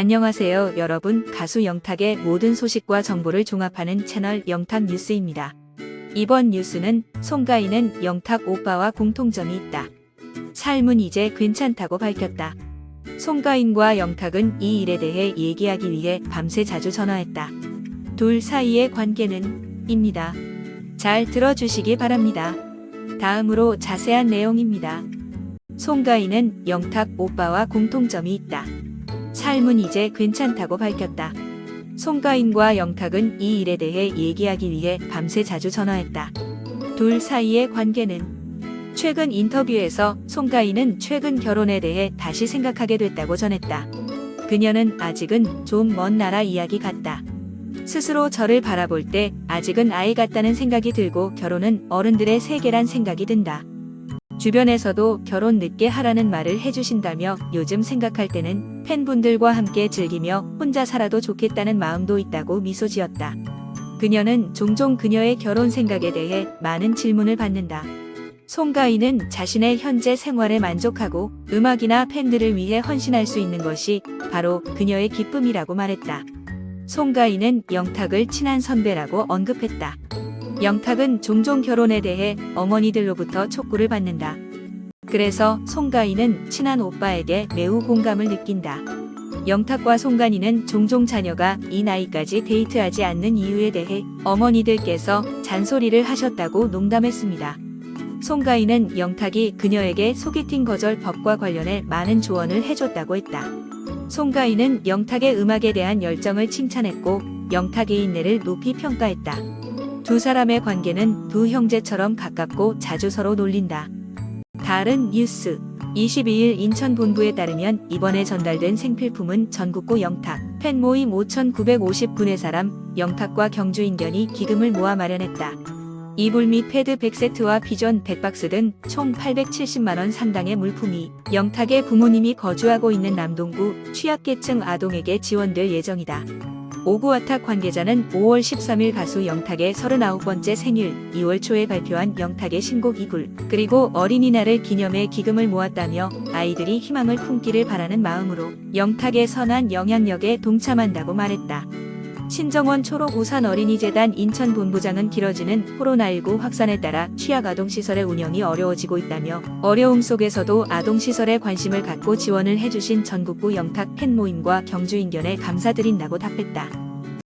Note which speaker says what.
Speaker 1: 안녕하세요, 여러분. 가수 영탁의 모든 소식과 정보를 종합하는 채널 영탁 뉴스입니다. 이번 뉴스는 송가인은 영탁 오빠와 공통점이 있다. 삶은 이제 괜찮다고 밝혔다. 송가인과 영탁은 이 일에 대해 얘기하기 위해 밤새 자주 전화했다. 둘 사이의 관계는 입니다. 잘 들어주시기 바랍니다. 다음으로 자세한 내용입니다. 송가인은 영탁 오빠와 공통점이 있다. 삶은 이제 괜찮다고 밝혔다. 송가인과 영탁은 이 일에 대해 얘기하기 위해 밤새 자주 전화했다. 둘 사이의 관계는 최근 인터뷰에서 송가인은 최근 결혼에 대해 다시 생각하게 됐다고 전했다. 그녀는 아직은 좀 먼 나라 이야기 같다. 스스로 저를 바라볼 때 아직은 아이 같다는 생각이 들고 결혼은 어른들의 세계란 생각이 든다. 주변에서도 결혼 늦게 하라는 말을 해주신다며 요즘 생각할 때는 팬분들과 함께 즐기며 혼자 살아도 좋겠다는 마음도 있다고 미소 지었다. 그녀는 종종 그녀의 결혼 생각에 대해 많은 질문을 받는다. 송가인은 자신의 현재 생활에 만족하고 음악이나 팬들을 위해 헌신할 수 있는 것이 바로 그녀의 기쁨이라고 말했다. 송가인은 영탁을 친한 선배라고 언급했다. 영탁은 종종 결혼에 대해 어머니들로부터 촉구를 받는다. 그래서 송가인은 친한 오빠에게 매우 공감을 느낀다. 영탁과 송가인은 종종 자녀가 이 나이까지 데이트하지 않는 이유에 대해 어머니들께서 잔소리를 하셨다고 농담했습니다. 송가인은 영탁이 그녀에게 소개팅 거절 법과 관련해 많은 조언을 해줬다고 했다. 송가인은 영탁의 음악에 대한 열정을 칭찬했고 영탁의 인내를 높이 평가했다. 두 사람의 관계는 두 형제처럼 가깝고 자주 서로 놀린다. 다른 뉴스 22일 인천 본부에 따르면 이번에 전달된 생필품은 전국구 영탁 팬 모임 5,950분의 사람 영탁과 경주 인견이 기금을 모아 마련했다. 이불 및 패드 100세트와 비전 100박스 등 총 870만원 상당의 물품이 영탁의 부모님이 거주하고 있는 남동구 취약계층 아동에게 지원될 예정이다. 오구와탁 관계자는 5월 13일 가수 영탁의 39번째 생일, 2월 초에 발표한 영탁의 신곡 이불, 그리고 어린이날을 기념해 기금을 모았다며 아이들이 희망을 품기를 바라는 마음으로 영탁의 선한 영향력에 동참한다고 말했다. 신정원 초록 우산 어린이재단 인천 본부장은 길어지는 코로나19 확산에 따라 취약 아동시설의 운영이 어려워지고 있다며 어려움 속에서도 아동시설에 관심을 갖고 지원을 해주신 전국구 영탁 팬 모임과 경주인견에 감사드린다고 답했다.